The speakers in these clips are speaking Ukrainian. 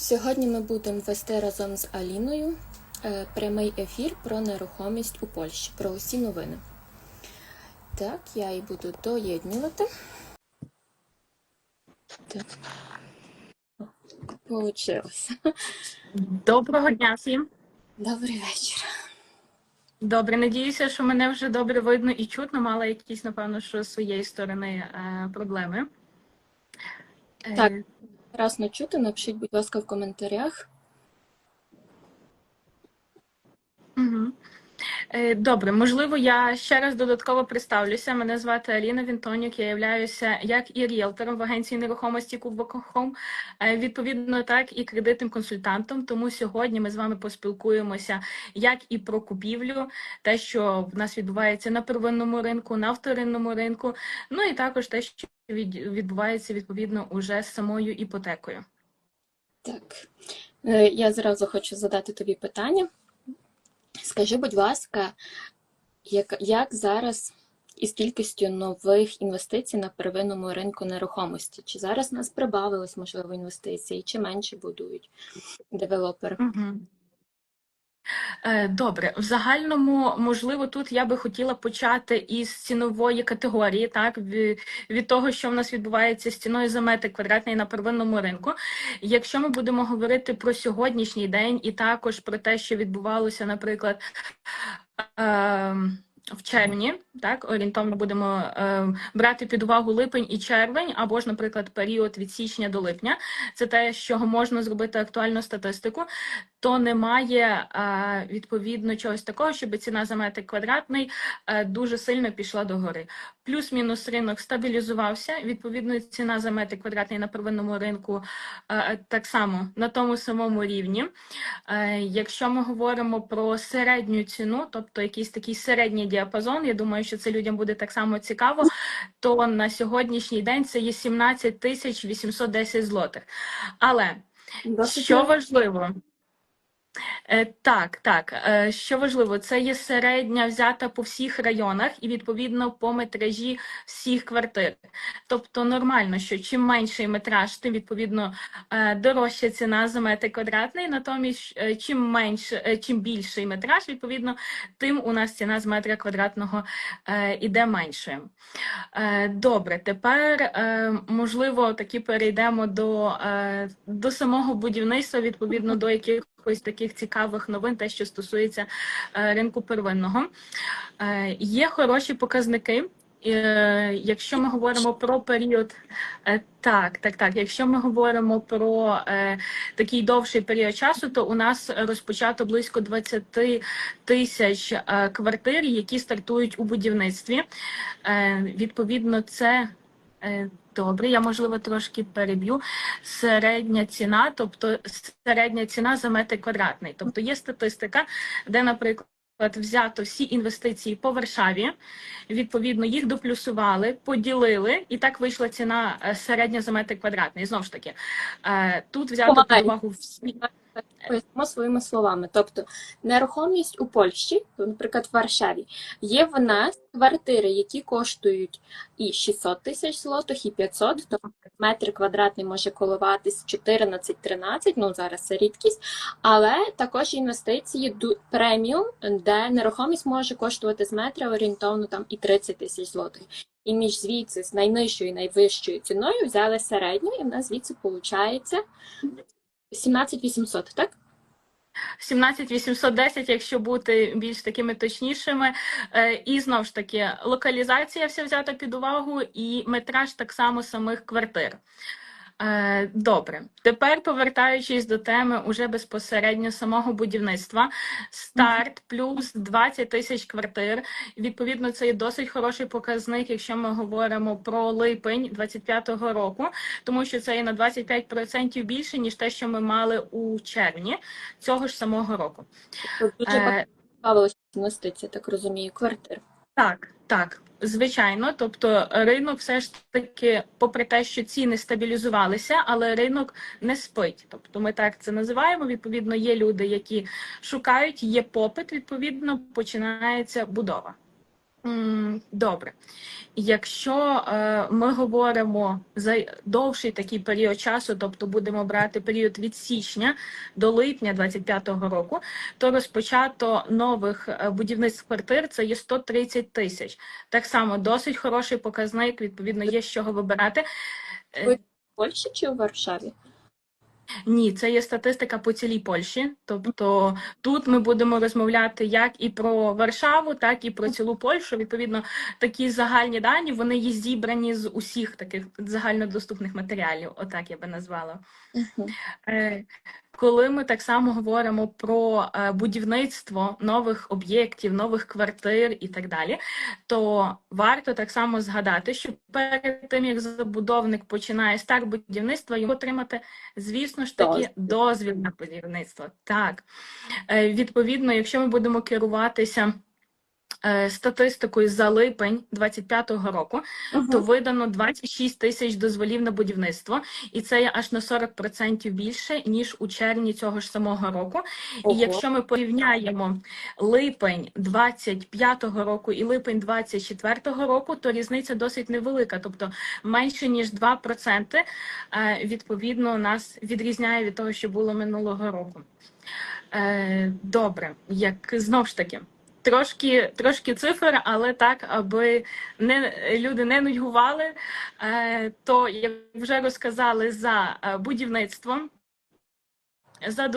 Сьогодні ми будемо вести разом з Аліною е, прямий ефір про нерухомість у Польщі, про усі новини. Так, я її буду доєднювати. Так. Получилося. Доброго дня всім. Добрий вечір. Добре, надіюся, що мене вже добре видно і чутно. Мала якісь, напевно, що з своєї сторони е, проблеми. Е, Так. Раз не чути, напишіть, будь ласка, в коментарях. Угу. Е, Добре, можливо, я ще раз додатково представлюся. Мене звати Аліна Вінтонюк. Я являюся як і ріелтором в агенції нерухомості Кубокохом, відповідно, так і кредитним консультантом. Тому сьогодні ми з вами поспілкуємося як і про купівлю, те, що в нас відбувається на первинному ринку, на вторинному ринку, ну і також те, що відбувається відповідно уже з самою іпотекою. Так. Е, Я зразу хочу задати тобі питання. Скажи, будь ласка, як, як зараз із кількістю нових інвестицій на первинному ринку нерухомості? Чи зараз нас прибавилось, можливо, інвестиції, чи менше будують девелопери? Мгм. Е, Добре, в загальному, можливо, тут я би хотіла почати із цінової категорії, так від того, що в нас відбувається з ціною за метр квадратний на первинному ринку. Якщо ми будемо говорити про сьогоднішній день і також про те, що відбувалося, наприклад, ем, в червні, так орієнтовно будемо ем, брати під увагу липень і червень, або ж, наприклад, період від січня до липня. Це те, з чого можна зробити актуальну статистику то немає е, відповідно чогось такого, щоб ціна за метр квадратний е, дуже сильно пішла догори. Плюс-мінус ринок стабілізувався. Відповідно, ціна за метр квадратний на первинному ринку е, так само на тому самому рівні. Е, Якщо ми говоримо про середню ціну, тобто якийсь такий середній діапазон, я думаю, що це людям буде так само цікаво. То на сьогоднішній день це є 17 тисяч 810 злотих. Але Досить що важливо? Е, Так, так. Е, Що важливо, це є середня взята по всіх районах і відповідно по метражі всіх квартир. Тобто нормально, що чим менший метраж, тим відповідно е, дорожча ціна за метр квадратний. Натомість, чим менше, е, чим більший метраж, відповідно, тим у нас ціна з метра квадратного іде меншою. Добре, тепер можливо таки перейдемо до, до самого будівництва, відповідно до якихось таких цікавих новин, те, що стосується е, ринку первинного. Е, Є хороші показники. Е, Якщо ми говоримо про період, так, так, так. Якщо ми говоримо про такий довший період часу, то у нас розпочато близько 20 тисяч квартир, які стартують у будівництві. Відповідно, це добре. Я можливо трошки переб'ю. Середня ціна, тобто середня ціна за метр квадратний. Тобто є статистика, де, наприклад. Взято всі інвестиції по Варшаві, відповідно, їх доплюсували, поділили, і так вийшла ціна е, середня за метр квадратний. Знову ж таки, е, тут взято увагу всі. Пояснимо своїми словами. Тобто нерухомість у Польщі, наприклад, в Варшаві, є в нас квартири, які коштують і 600 тисяч злотих, і 500, тобто метр квадратний може коливатись 14-13, ну зараз це рідкість, але також інвестиції преміум, де нерухомість може коштувати з метра орієнтовно там і 30 тисяч злотих. І між звідси з найнижчою і найвищою ціною взяли середню, і в нас звідси виходить 17 800, так? 17 810, якщо бути більш такими точнішими. Е, І знову ж таки, локалізація вся взята під увагу, і метраж так само самих квартир. Е, Добре, тепер повертаючись до теми уже безпосередньо самого будівництва, старт плюс 20 тисяч квартир. Відповідно, це є досить хороший показник, якщо ми говоримо про липень 25-го року, тому що це є на 25% більше ніж те, що ми мали у червні цього ж самого року. Дуже Е, багато інвестицій, так розумію, квартир. Так, так, звичайно. Тобто ринок все ж таки, попри те, що ціни стабілізувалися, але ринок не спить. Тобто ми так це називаємо. Відповідно, є люди, які шукають, є попит, відповідно, починається будова. Добре. Якщо е, ми говоримо за довший такий період часу, тобто будемо брати період від січня до липня 25-го року, то розпочато нових е, будівництв квартир це є 130 тисяч. Так само досить хороший показник, відповідно, є з чого вибирати. Е, В Польщі чи у Варшаві? Ні, це є статистика по цілій Польщі. Тобто тут ми будемо розмовляти як і про Варшаву, так і про цілу Польщу. Відповідно, такі загальні дані вони є зібрані з усіх таких загальнодоступних матеріалів. Отак я би назвала. Угу. Е, Коли ми так само говоримо про е, будівництво нових об'єктів, нових квартир і так далі, то варто так само згадати, що перед тим як забудовник починає старт будівництва, йому отримати, звісно ж таки, Дозвіл. дозвіл на будівництво. Так, Е, відповідно, якщо ми будемо керуватися. Е, Статистикою за липень 25-го року, то видано 26 тисяч дозволів на будівництво, і це є аж на 40% більше ніж у червні цього ж самого року. І якщо ми порівняємо липень 25-го року і липень 24-го року, то різниця досить невелика, тобто менше ніж 2% е, відповідно нас відрізняє від того, що було минулого року. Е, Добре, як знов ж таки. Трошки, трошки цифр, але так, аби не люди не нудьгували, е, то як вже розказали за е, будівництво, за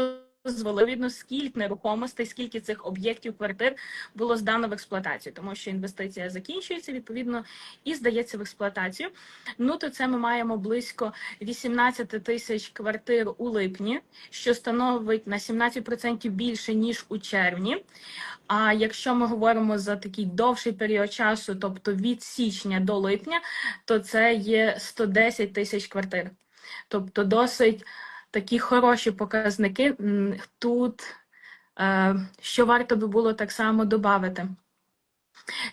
відповідно, скільки нерухомостей, скільки цих об'єктів, квартир було здано в експлуатацію, тому що інвестиція закінчується, відповідно, і здається в експлуатацію. Ну, то це ми маємо близько 18 тисяч квартир у липні, що становить на 17% більше, ніж у червні. А якщо ми говоримо за такий довший період часу, тобто від січня до липня, то це є 110 тисяч квартир. Тобто досить такі хороші показники. Тут е, що варто би було так само додати.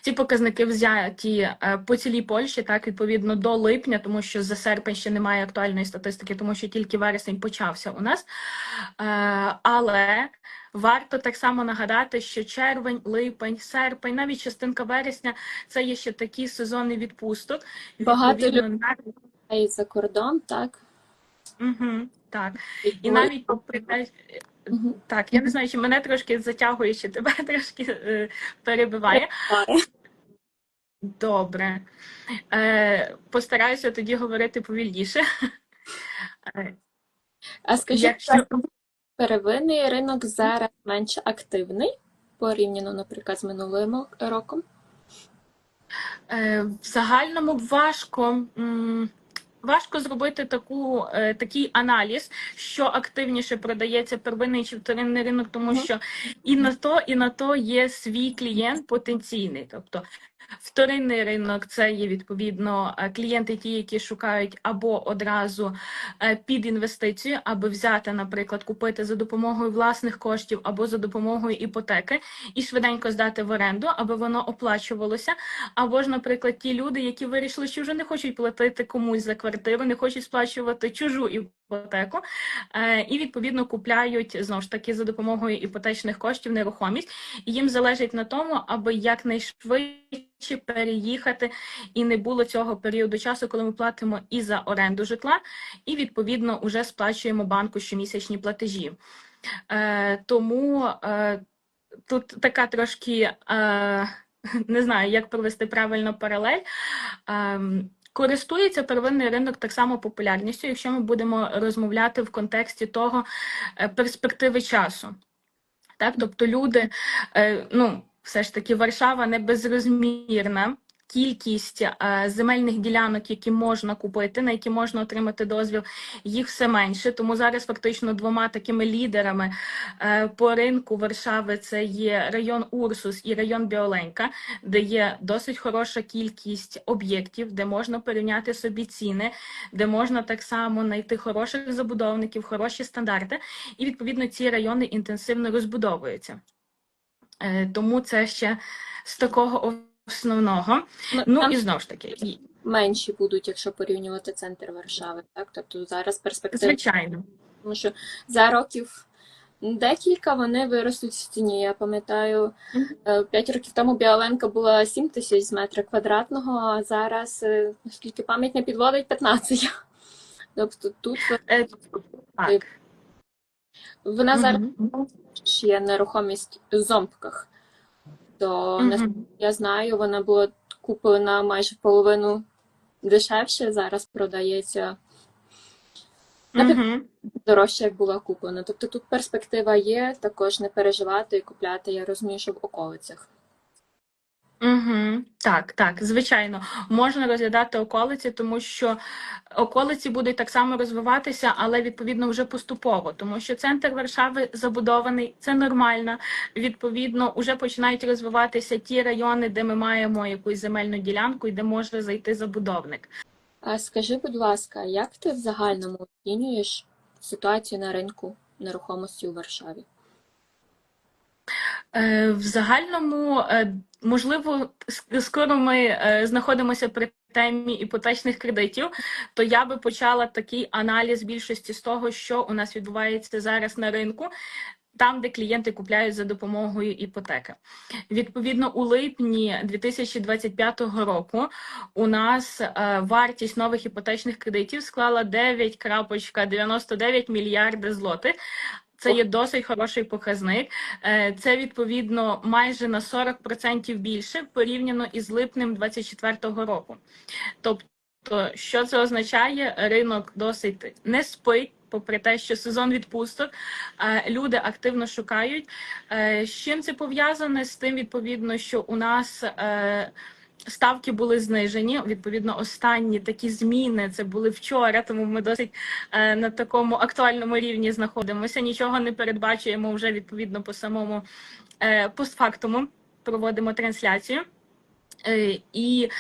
Ці показники взяті е, по цілій Польщі, так, відповідно до липня, тому що за серпень ще немає актуальної статистики, тому що тільки вересень почався у нас. Е, Але варто так само нагадати, що червень, липень, серпень, навіть частинка вересня це є ще такі сезони відпусток. Багато навіть- за кордон, так. Мгм, так. І навіть попри те, так, я не знаю, чи мене трошки затягує, чи тебе трошки е, перебиває. Добре. Е, постараюся тоді говорити повільніше. Е, А скажіть, Якщо первинний ринок зараз менш активний порівняно, наприклад, з минулим роком? Е, В загальному важко. м, Важко зробити таку, е, такий аналіз, що активніше продається первинний чи вторинний ринок, тому що і на то, і на то є свій клієнт потенційний. Тобто вторинний ринок це є відповідно е, клієнти, ті, які шукають або одразу е, під інвестицію, аби взяти, наприклад, купити за допомогою власних коштів або за допомогою іпотеки і швиденько здати в оренду, аби воно оплачувалося. Або ж, наприклад, ті люди, які вирішили, що вже не хочуть платити комусь за квартиру, не хочуть сплачувати чужу іпотеку, е, і відповідно купляють знову ж таки за допомогою іпотечних коштів нерухомість. І їм залежить на тому, аби якнайшвидше переїхати, і не було цього періоду часу, коли ми платимо і за оренду житла, і відповідно вже сплачуємо банку щомісячні платежі. Е, тому е, тут така трошки. Е, не знаю, як провести правильно паралель. Ем, Користується первинний ринок так само популярністю, якщо ми будемо розмовляти в контексті того е, перспективи часу. Так, тобто люди, е, ну, все ж таки, Варшава не безрозмірна. Кількість е, земельних ділянок, які можна купити, на які можна отримати дозвіл, їх все менше. Тому зараз фактично двома такими лідерами е, по ринку Варшави це є район Урсус і район Біоленька, де є досить хороша кількість об'єктів, де можна порівняти собі ціни, де можна так само знайти хороших забудовників, хороші стандарти, і відповідно ці райони інтенсивно розбудовуються. Е, Тому це ще з такого основного. Ну Там і знову ж таки, менші будуть, якщо порівнювати центр Варшави, так? Тобто зараз перспектива, звичайно. тому що за років Декілька вони виростуть в ціні. Я пам'ятаю, Мгм. 5 років тому біоленка була 7 тисяч з метра квадратного, а зараз, е, наскільки пам'ять не підводить, 15. Тобто тут Е, Так. Вона зараз є нерухомість в зомбках. То наскільки я знаю, вона була куплена майже в половину дешевше, зараз продається Мгм. дорожче, як була куплена. Тобто тут перспектива є, також не переживати і купляти, я розумію, що в околицях. Угу. Так, так, звичайно, можна розглядати околиці, тому що околиці будуть так само розвиватися, але відповідно вже поступово, тому що центр Варшави забудований, це нормально. Відповідно, вже починають розвиватися ті райони, де ми маємо якусь земельну ділянку і де може зайти забудовник. А скажи, будь ласка, як ти в загальному оцінюєш ситуацію на ринку нерухомості у Варшаві? Е, В загальному, е, можливо, скоро ми е, знаходимося при темі іпотечних кредитів, то я би почала такий аналіз більшості з того, що у нас відбувається зараз на ринку. Там, де клієнти купляють за допомогою іпотеки. Відповідно, у липні 2025 року у нас е, вартість нових іпотечних кредитів склала 9,99 мільярда злотих. Це є досить хороший показник. Е, Це відповідно майже на 40% більше порівняно із липнем 2024 року. Тобто, що це означає? Ринок досить не спить. Попри те, що сезон відпусток, люди активно шукають. Е, З чим це пов'язане? З тим, відповідно, що у нас е, ставки були знижені. Відповідно, останні такі зміни це були вчора, тому ми досить е, на такому актуальному рівні знаходимося. Нічого не передбачуємо вже відповідно по самому е, постфактуму. Проводимо трансляцію. Е, І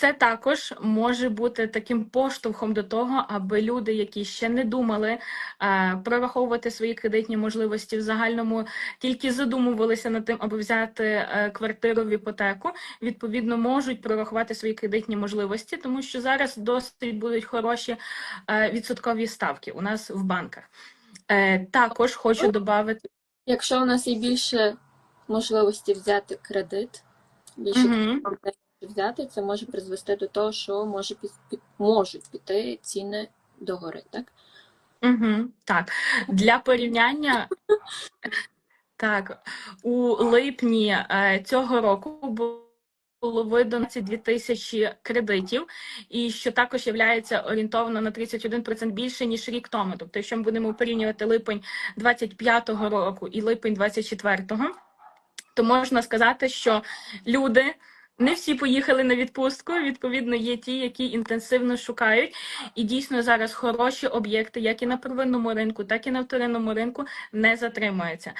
це також може бути таким поштовхом до того, аби люди, які ще не думали е, прораховувати свої кредитні можливості в загальному, тільки задумувалися над тим, аби взяти е, квартиру в іпотеку, відповідно можуть прорахувати свої кредитні можливості, тому що зараз досить будуть хороші е, відсоткові ставки у нас в банках. Е, Також хочу додати. Якщо у нас є більше можливості взяти кредит, більше Мгм. кредитів взяти, це може призвести до того, що може під, під- можуть піти ціни догори, так? Угу, так, для порівняння, так, у липні е, цього року було видано 22 тисячі кредитів, і що також є орієнтовно на 31% більше, ніж рік тому. Тобто, якщо ми будемо порівнювати липень 25-го року і липень 24-го, то можна сказати, що люди не всі поїхали на відпустку. Відповідно, є ті, які інтенсивно шукають, і дійсно зараз хороші об'єкти, як і на первинному ринку, так і на вторинному ринку, не затримуються.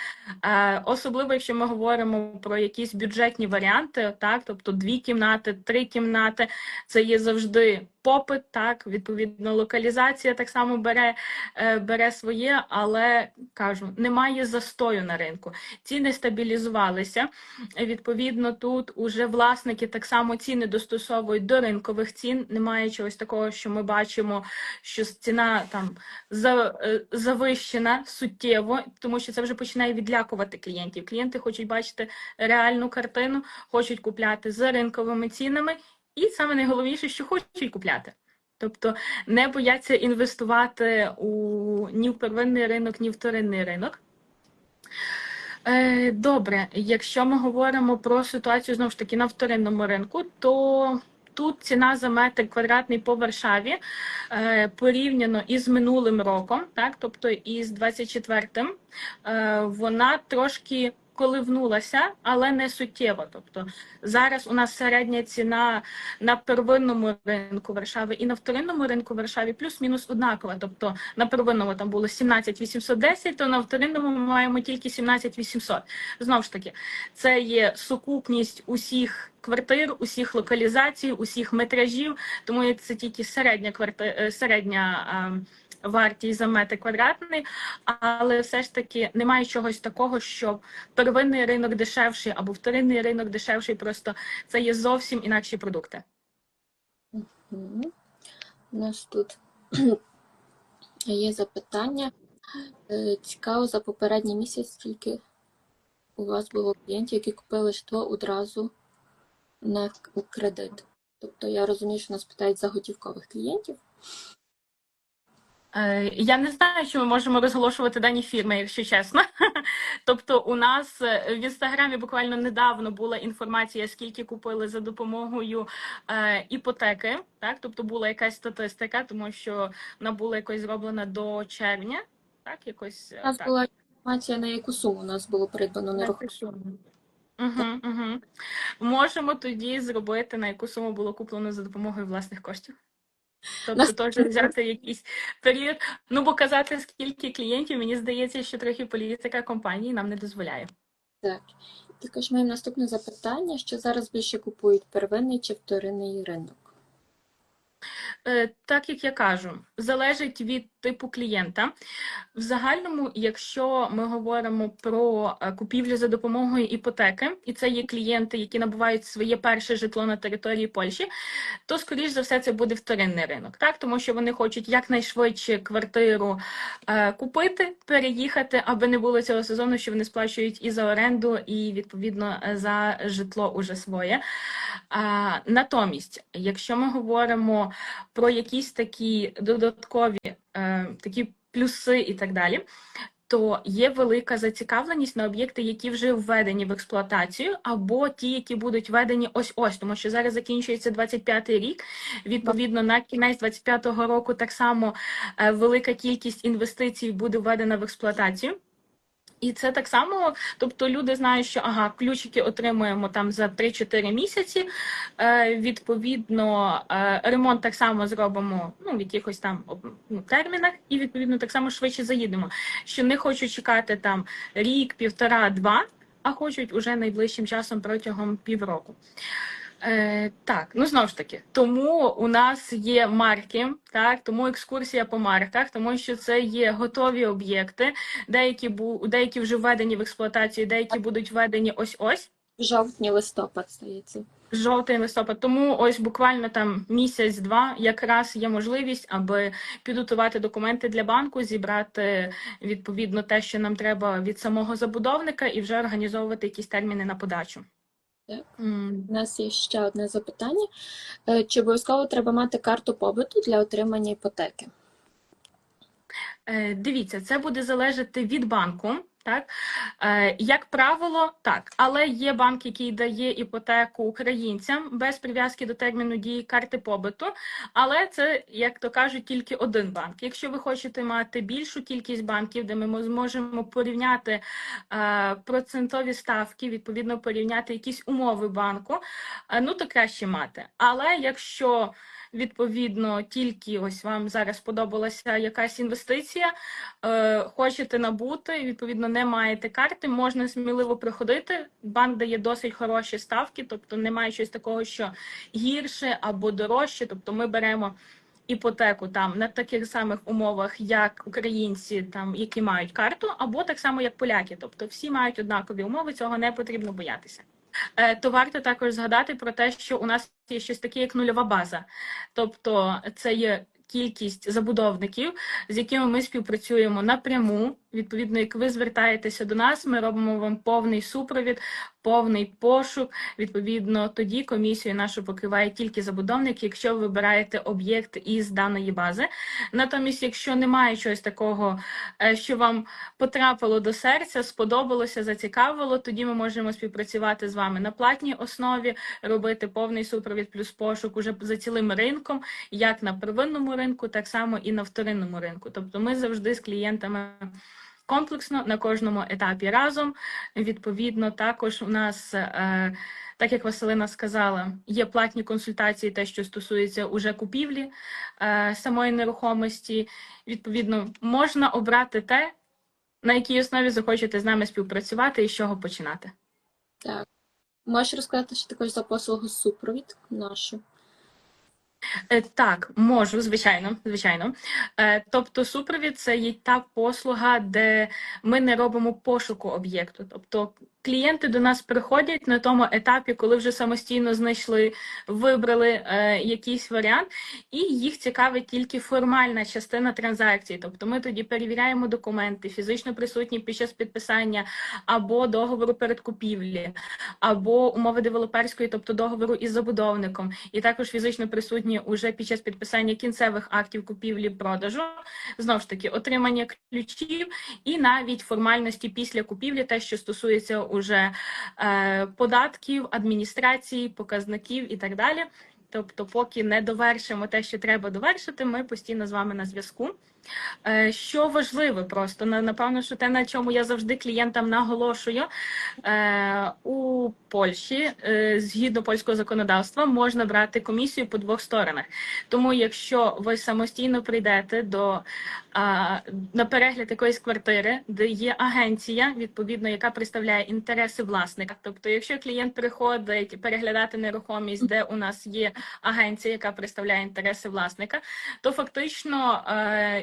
Особливо, якщо ми говоримо про якісь бюджетні варіанти, так, тобто дві кімнати, три кімнати, це є завжди попит, так, відповідно, локалізація так само бере, е, бере своє, але кажу, немає застою на ринку. Ціни стабілізувалися. Відповідно, тут уже власники так само ціни достосовують до ринкових цін. Немає чогось такого, що ми бачимо, що ціна там е, завищена суттєво, тому що це вже починає відлякувати клієнтів. Клієнти хочуть бачити реальну картину, хочуть купляти за ринковими цінами, і саме найголовніше, що хочуть купляти. Тобто не бояться інвестувати у ні в первинний ринок, ні в вторинний ринок. Е, Добре, якщо ми говоримо про ситуацію знову ж таки на вторинному ринку, то тут ціна за метр квадратний по Варшаві е, порівняно із минулим роком, так, тобто із 24-м, е, вона трошки коливнулася, але не суттєво. Тобто зараз у нас середня ціна на первинному ринку Варшави і на вторинному ринку Варшаві плюс-мінус однакова. Тобто на первинному там було 17 810, то на вторинному ми маємо тільки 17 800. Знову ж таки, це є сукупність усіх квартир, усіх локалізацій, усіх метражів, тому це тільки середня кварти... середня. Вартість за метр квадратний, але все ж таки немає чогось такого, що первинний ринок дешевший або вторинний ринок дешевший. Просто це є зовсім інакші продукти. У нас тут є запитання. Е, Цікаво, за попередній місяць скільки у вас було клієнтів, які купили житло одразу на кредит. Тобто я розумію, що нас питають за готівкових клієнтів. Е, Я не знаю, чи ми можемо розголошувати дані фірми, якщо чесно. Тобто, у нас е, в інстаграмі буквально недавно була інформація, скільки купили за допомогою е, іпотеки. Так, тобто була якась статистика, тому що вона була якось зроблена до червня. Так, якось У нас так. була інформація, на яку суму у нас було придбано нерухомість. Угу, угу. Можемо тоді зробити, на яку суму було куплено за допомогою власних коштів. Тобто теж взяти якийсь період. Ну, бо казати, скільки клієнтів, мені здається, що трохи політика компанії нам не дозволяє. Так. Також маємо наступне запитання, що зараз більше купують первинний чи вторинний ринок. Е, Так як я кажу, залежить від типу клієнта. В загальному, якщо ми говоримо про е, купівлю за допомогою іпотеки, і це є клієнти, які набувають своє перше житло на території Польщі, то скоріш за все це буде вторинний ринок, так тому що вони хочуть якнайшвидше квартиру е, купити, переїхати, аби не було цього сезону, що вони сплачують і за оренду, і відповідно за житло уже своє. Натомість, якщо ми говоримо про якісь такі додаткові е, такі плюси і так далі. То є велика зацікавленість на об'єкти, які вже введені в експлуатацію, або ті, які будуть введені ось ось, тому що зараз закінчується 25-й рік. Відповідно, на кінець 25-го року так само е, велика кількість інвестицій буде введена в експлуатацію. І це так само, тобто люди знають, що ага, ключики отримуємо там за 3-4 місяці. Е, відповідно, е, ремонт так само зробимо ну, в якихось там ну, термінах, і відповідно так само швидше заїдемо. Що не хочуть чекати там рік, півтора, два, а хочуть уже найближчим часом протягом півроку. Е, так, ну знову ж таки, тому у нас є марки, так, тому екскурсія по марках, тому що це є готові об'єкти, деякі бу, деякі вже введені в експлуатацію, деякі будуть введені ось ось. Жовтні листопад стається. Жовтий листопад, тому ось буквально там місяць-два якраз є можливість, аби підготувати документи для банку, зібрати відповідно те, що нам треба від самого забудовника, і вже організовувати якісь терміни на подачу. Так. У нас є ще одне запитання. Е, Чи обов'язково треба мати карту побуту для отримання іпотеки? Е, Дивіться, це буде залежати від банку. Так, Е, як правило, так, але є банк, який дає іпотеку українцям без прив'язки до терміну дії карти побиту. Але це, як то кажуть, тільки один банк. Якщо ви хочете мати більшу кількість банків, де ми зможемо порівняти е, процентові ставки, відповідно порівняти якісь умови банку, е, ну то краще мати. Але якщо відповідно тільки ось вам зараз сподобалася якась інвестиція, е, хочете набути, відповідно, не маєте карти, можна сміливо приходити. Банк дає досить хороші ставки, тобто немає щось такого, що гірше або дорожче. Тобто ми беремо іпотеку там на таких самих умовах, як українці, там які мають карту, або так само, як поляки. Тобто всі мають однакові умови, цього не потрібно боятися. Е, То варто також згадати про те, що у нас є щось таке, як нульова база. Тобто це є кількість забудовників, з якими ми співпрацюємо напряму. Відповідно, як ви звертаєтеся до нас, ми робимо вам повний супровід, повний пошук. Відповідно, тоді комісію нашу покриває тільки забудовник, якщо ви вибираєте об'єкт із даної бази. Натомість, якщо немає чогось такого, е, що вам потрапило до серця, сподобалося, зацікавило, тоді ми можемо співпрацювати з вами на платній основі, робити повний супровід плюс пошук уже за цілим ринком, як на первинному ринку, так само і на вторинному ринку. Тобто ми завжди з клієнтами. Комплексно на кожному етапі разом. Відповідно, також у нас, е, так як Василина сказала, є платні консультації, те, що стосується уже купівлі е, самої нерухомості. Відповідно, можна обрати те, на якій основі захочете з нами співпрацювати і з чого починати. Так. Можеш розказати ще також за послугу супровід нашу? Е, Так, можу, звичайно, звичайно. Е, Тобто, супровід це є та послуга, де ми не робимо пошуку об'єкту. Тобто клієнти до нас приходять на тому етапі, коли вже самостійно знайшли, вибрали е, якийсь варіант, і їх цікавить тільки формальна частина транзакції. Тобто ми тоді перевіряємо документи, фізично присутні під час підписання або договору передкупівлі, або умови девелоперської, тобто договору із забудовником, і також фізично присутні уже під час підписання кінцевих актів купівлі-продажу, знову ж таки, отримання ключів і навіть формальності після купівлі, те, що стосується уже е, податків, адміністрації, показників і так далі. Тобто, поки не довершимо те, що треба довершити, ми постійно з вами на зв'язку. Е, Що важливо просто, напевно, що те, на чому я завжди клієнтам наголошую, е, у Польщі, е, згідно польського законодавства, можна брати комісію по двох сторонах. Тому, якщо ви самостійно прийдете до на перегляд якоїсь квартири, де є агенція, відповідно, яка представляє інтереси власника. Тобто, якщо клієнт приходить переглядати нерухомість, де у нас є агенція, яка представляє інтереси власника, то фактично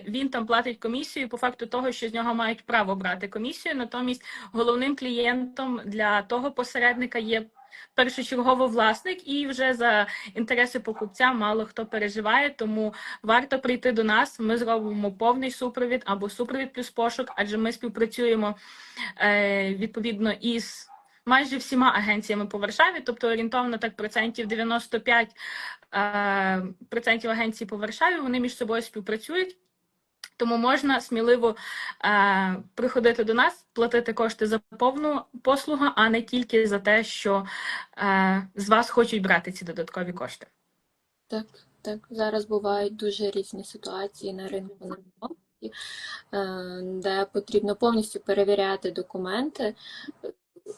він там платить комісію по факту того, що з нього мають право брати комісію. Натомість головним клієнтом для того посередника є. Першочергово власник, і вже за інтереси покупця мало хто переживає, тому варто прийти до нас. Ми зробимо повний супровід або супровід плюс пошук, адже ми співпрацюємо е, відповідно із майже всіма агенціями по Варшаві, тобто орієнтовно так процентів 95 е, процентів агенцій по Варшаві вони між собою співпрацюють. Тому можна сміливо е, приходити до нас, платити кошти за повну послугу, а не тільки за те, що е, з вас хочуть брати ці додаткові кошти. Так, так. Зараз бувають дуже різні ситуації на ринку нерухомості, е, де потрібно повністю перевіряти документи.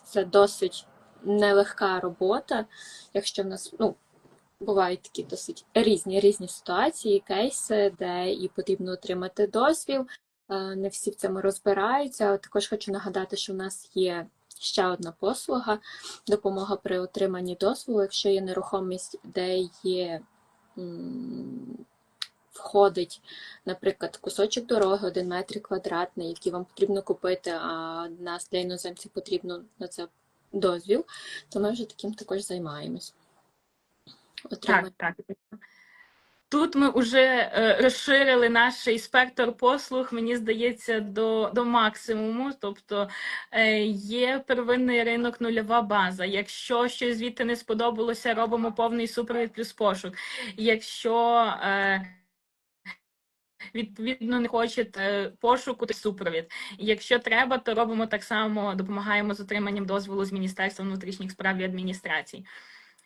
Це досить нелегка робота, якщо в нас, ну, бувають такі досить різні різні ситуації, кейси, де і потрібно отримати дозвіл. Е, Не всі в цьому розбираються. Також хочу нагадати, що в нас є ще одна послуга допомога при отриманні дозволу, якщо є нерухомість, де є входить, наприклад, кусочок дороги, один метр квадратний, який вам потрібно купити, а нас для іноземців потрібно на це дозвіл, то ми вже таким також займаємось. Так, так. Тут ми вже е, розширили наш спектр послуг, мені здається, до, до максимуму. Тобто е, є первинний ринок, нульова база. Якщо щось звідти не сподобалося, робимо повний супровід плюс пошук. Якщо е, відповідно не хочете пошуку, то супровід. Якщо треба, то робимо так само, допомагаємо з отриманням дозволу з Міністерства внутрішніх справ і адміністрацій.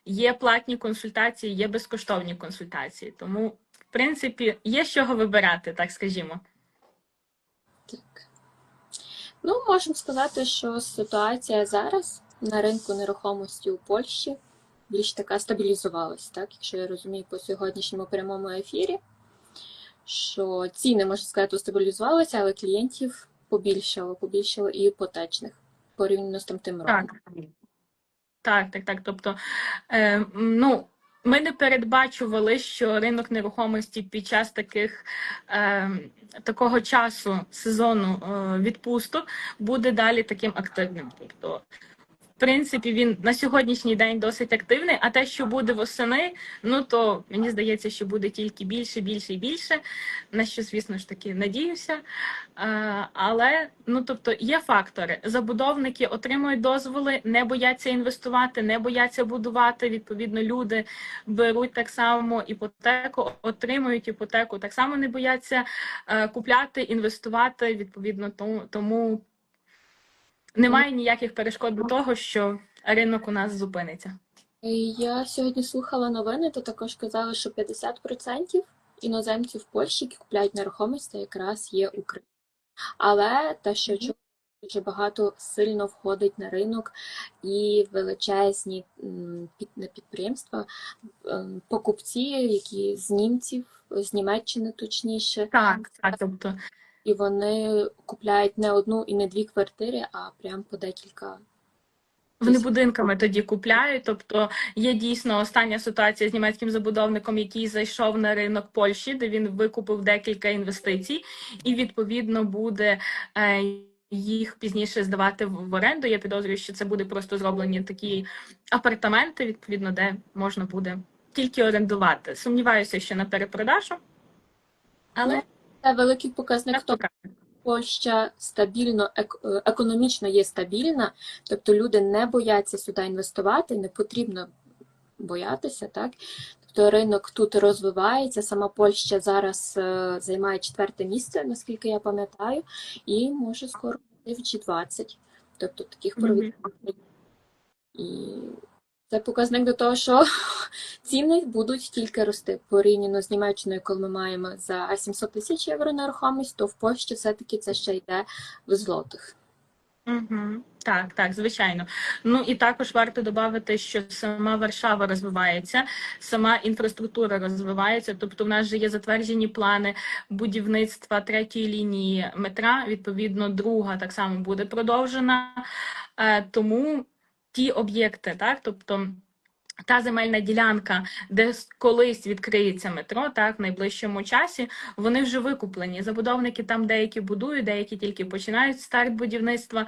Є платні консультації, є безкоштовні консультації. Тому, в принципі, є з чого вибирати, так скажімо. Так. Ну, можемо сказати, що ситуація зараз на ринку нерухомості у Польщі більш така стабілізувалась, так, якщо я розумію по сьогоднішньому прямому ефірі, що ціни, можна сказати, стабілізувалися, але клієнтів побільшало, побільшало і іпотечних порівняно з тим тим роком. Так. Так, так, так. Тобто, е, ну, ми не передбачували, що ринок нерухомості під час таких е, такого часу сезону е, відпусток буде далі таким активним. Тобто, принципі, він на сьогоднішній день досить активний, а те, що буде восени, ну то мені здається, що буде тільки більше, більше і більше. На що, звісно ж таки, надіюся. Але ну тобто є фактори. Забудовники отримують дозволи, не бояться інвестувати, не бояться будувати. Відповідно, люди беруть так само іпотеку, отримують іпотеку, так само не бояться е, купляти, інвестувати. Відповідно, тому немає ніяких перешкод до того, що ринок у нас зупиниться. Я сьогодні слухала новини, то також казали, що 50% іноземців в Польщі, які купляють нерухомість, це якраз є Україна. Але те, що чую, дуже багато сильно входить на ринок і величезні підприємства, ем, покупці, які з німців, з Німеччини точніше, Так, так, тобто і вони купляють не одну і не дві квартири, а прям по декілька. Вони будинками тоді купляють. Тобто є дійсно остання ситуація з німецьким забудовником, який зайшов на ринок Польщі, де він викупив декілька інвестицій, і відповідно буде е, їх пізніше здавати в в оренду. Я підозрюю, що це буде просто зроблені такі апартаменти, відповідно, де можна буде тільки орендувати. Сумніваюся, що на перепродажу, але Ну, Це великий показник того. Польща стабільно е, економічно є стабільна, тобто люди не бояться сюди інвестувати, не потрібно боятися, так? Тобто ринок тут розвивається. Сама Польща зараз е, займає четверте місце, наскільки я пам'ятаю, і може скоро в G20. Тобто таких провідних. І це показник до того, що ціни будуть тільки рости порівняно з Німеччиною, коли ми маємо за 700 тисяч євро нерухомість, то в Польщі все-таки це ще йде в злотих. Угу. Так, так, звичайно. Ну і також варто додати, що сама Варшава розвивається, сама інфраструктура розвивається. Тобто, в нас же є затверджені плани будівництва третьої лінії метра. Відповідно, друга так само буде продовжена. Е, Тому ті об'єкти, так, тобто. Та земельна ділянка, де колись відкриється метро, так в найближчому часі, вони вже викуплені. Забудовники там деякі будують, деякі тільки починають старт будівництва.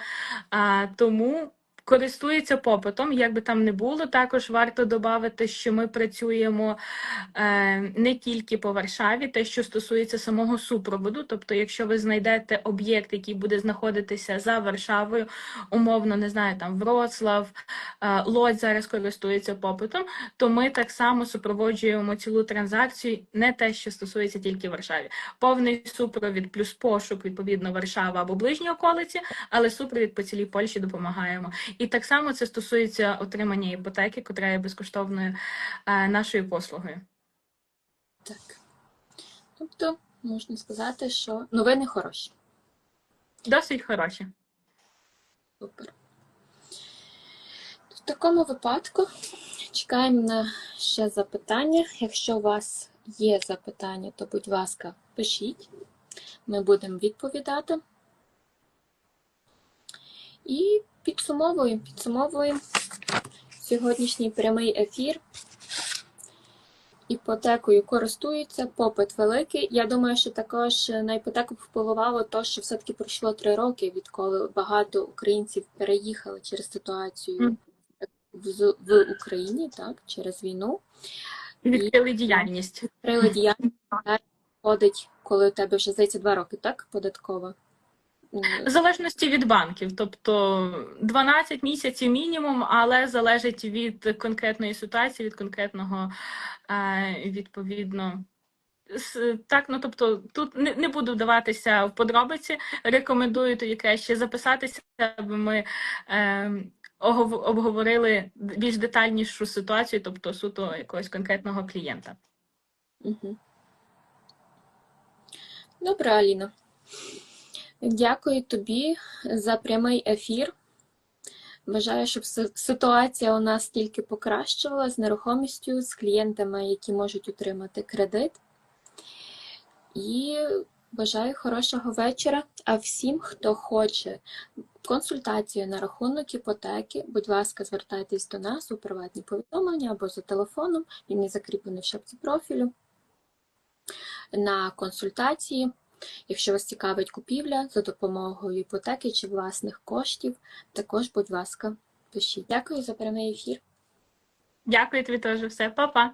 А, тому користується попитом, як би там не було. Також варто додати, що ми працюємо е, не тільки по Варшаві, те, що стосується самого супроводу. Тобто, якщо ви знайдете об'єкт, який буде знаходитися за Варшавою, умовно не знаю, там Вроцлав, е, Лодь зараз користується попитом, то ми так само супроводжуємо цілу транзакцію, не те, що стосується тільки Варшаві. Повний супровід плюс пошук, відповідно, Варшава або ближні околиці, але супровід по цілій Польщі допомагаємо. І так само це стосується отримання іпотеки, котра є безкоштовною е, нашою послугою. Так. Тобто, можна сказати, що новини хороші. Досить хороші. Супер. В такому випадку чекаємо на ще запитання. Якщо у вас є запитання, то, будь ласка, пишіть. Ми будемо відповідати. І підсумовуємо, підсумовуємо сьогоднішній прямий ефір. Іпотекою користуються, попит великий. Я думаю, що також на іпотеку впливало те, що все-таки пройшло три роки, відколи багато українців переїхали через ситуацію в, в Україні, так, через війну. Відкрили діяльність. Відкрили діяльність входить, коли у тебе вже здається два роки, так, податкова. В залежності від банків, тобто 12 місяців мінімум, але залежить від конкретної ситуації, від конкретного е, відповідно. Так, ну тобто тут не, не буду вдаватися в подробиці. Рекомендую тоді краще записатися, аби ми е, обговорили більш детальнішу ситуацію, тобто суто якогось конкретного клієнта. Мгм. Добре, Аліна. Дякую тобі за прямий ефір. Бажаю, щоб ситуація у нас тільки покращувала з нерухомістю, з клієнтами, які можуть отримати кредит. І бажаю хорошого вечора. А всім, хто хоче консультацію на рахунок іпотеки, будь ласка, звертайтесь до нас у приватні повідомлення або за телефоном. Він є закріплений в шапці профілю на консультації. Якщо вас цікавить купівля за допомогою іпотеки чи власних коштів, також, будь ласка, пишіть. Дякую за прямий ефір. Дякую тобі теж все, Па-па.